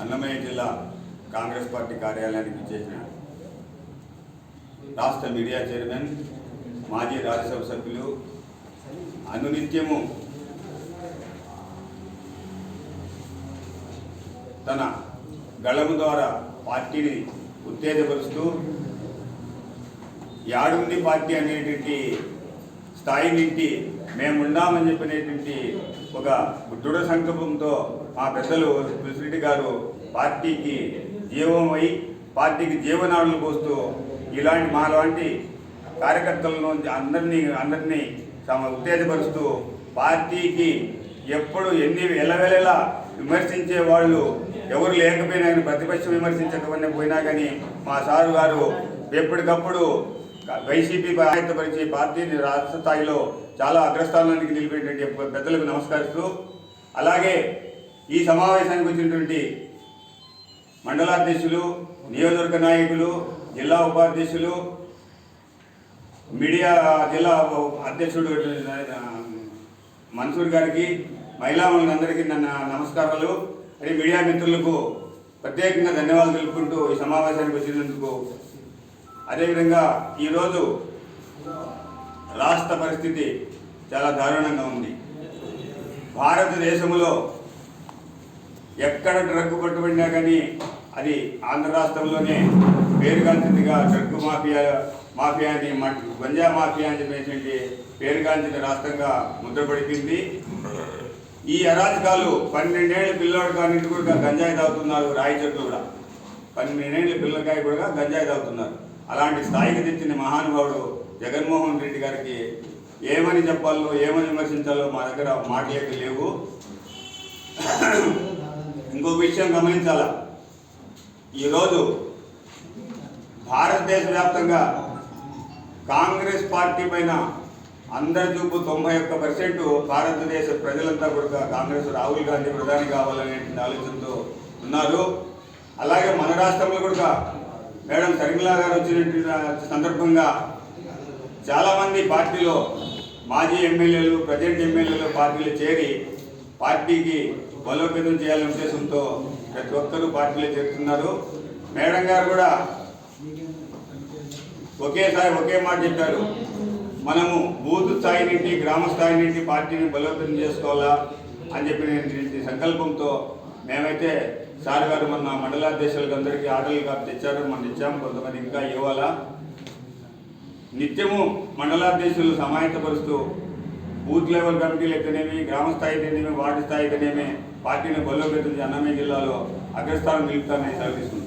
అన్నమయ్య జిల్లా కాంగ్రెస్ పార్టీ కార్యాలయానికి చేసిన రాష్ట్ర మీడియా చైర్మన్ మాజీ రాజ్యసభ సభ్యులు అనునిత్యము తన గళము ద్వారా పార్టీని ఉత్తేజపరుస్తూ యాడుంది పార్టీ అనేటువంటి స్థాయి నుండి మేముండామని చెప్పినటువంటి ఒక దృఢ సంకల్పంతో మా పెద్దలు ప్రెసిడెంట్ గారు పార్టీకి జీవమై పార్టీకి జీవనాడులు పోస్తూ ఇలాంటి మా లాంటి కార్యకర్తలను అందరినీ అందరినీ తమ ఉత్తేజపరుస్తూ పార్టీకి ఎప్పుడు ఎన్ని ఎలవెలలా విమర్శించే వాళ్ళు ఎవరు లేకపోయినా కానీ ప్రతిపక్షం విమర్శించకపోయినా పోయినా కానీ మా సారు గారు ఎప్పటికప్పుడు వైసీపీ పరిచే పార్టీని రాష్ట్ర స్థాయిలో చాలా అగ్రస్థానానికి నిలిపేటువంటి పెద్దలకు నమస్కరిస్తూ అలాగే ఈ సమావేశానికి వచ్చినటువంటి మండలాధ్యక్షులు నియోజకవర్గ నాయకులు జిల్లా ఉపాధ్యక్షులు మీడియా జిల్లా అధ్యక్షుడు మన్సూర్ గారికి మహిళా అందరికీ నన్న నమస్కారాలు. మరియు మీడియా మిత్రులకు ప్రత్యేకంగా ధన్యవాదాలు తెలుపుకుంటూ ఈ సమావేశానికి వచ్చినందుకు అదేవిధంగా ఈరోజు రాష్ట్ర పరిస్థితి చాలా దారుణంగా ఉంది. భారతదేశంలో ఎక్కడ డ్రగ్ పట్టుబడినా కానీ అది ఆంధ్ర రాష్ట్రంలోనే పేరుగాంచిందిగా డ్రగ్ మాఫియా మాఫియా అని గంజా మాఫియా అని చెప్పేసి పేరుగాంచిన రాష్ట్రంగా ముద్రపడిపోయింది ఈ అరాచకాలు పన్నెండేళ్ళ పిల్లవాడు కానీ కూడా గంజాయి తాగుతున్నారు రాయి చెట్లు కూడా. పన్నెండేళ్ళ పిల్లకాయ కూడా గంజాయి తాగుతున్నారు. అలాంటి స్థాయికి తెచ్చిన మహానుభావుడు జగన్మోహన్ రెడ్డి గారికి ఏమని చెప్పాలో ఏమని విమర్శించాలో మా దగ్గర మాటలేక లేవు. ఇంకో విషయం గమనించాల? ఈరోజు భారతదేశ వ్యాప్తంగా కాంగ్రెస్ పార్టీ పైన అందరి చూపు తొంభై ఒక్క పర్సెంట్ భారతదేశ ప్రజలంతా కూడా కాంగ్రెస్ రాహుల్ గాంధీ ప్రధాని కావాలనే ఆలోచనతో ఉన్నారు. అలాగే మన రాష్ట్రంలో కూడా మేడం శర్మిలా గారు వచ్చినటువంటి సందర్భంగా చాలామంది పార్టీలో మాజీ ఎమ్మెల్యేలు ప్రజెంట్ ఎమ్మెల్యేలు పార్టీలు చేరి పార్టీకి బలోపేతం చేయాలనే ఉద్దేశంతో ప్రతి ఒక్కరూ పార్టీలో చేరుతున్నారు. మేడం గారు కూడా ఒకేసారి ఒకే మాట చెప్పారు. మనము బూత్ స్థాయి నుండి గ్రామ స్థాయి నుండి పార్టీని బలోపేతం చేసుకోవాలా అని చెప్పిన సంకల్పంతో మేమైతే సార్ గారు మన మండలాధ్యక్షులకు అందరికీ ఆర్డర్లు కాపీ తెచ్చారు మనం ఇచ్చాము కొంతమంది ఇంకా ఇవ్వాలా? నిత్యము మండలాధ్యక్షులు సమాయత్తపరుస్తూ బూత్ లెవెల్ కమిటీలు అయితేనేమి గ్రామ స్థాయి అయితేనేమి వార్డు స్థాయి పార్టీని బలోపేతం అన్నమయ్య జిల్లాలో అగ్రస్థానం నిలుపుతానని సెలవిస్తుంది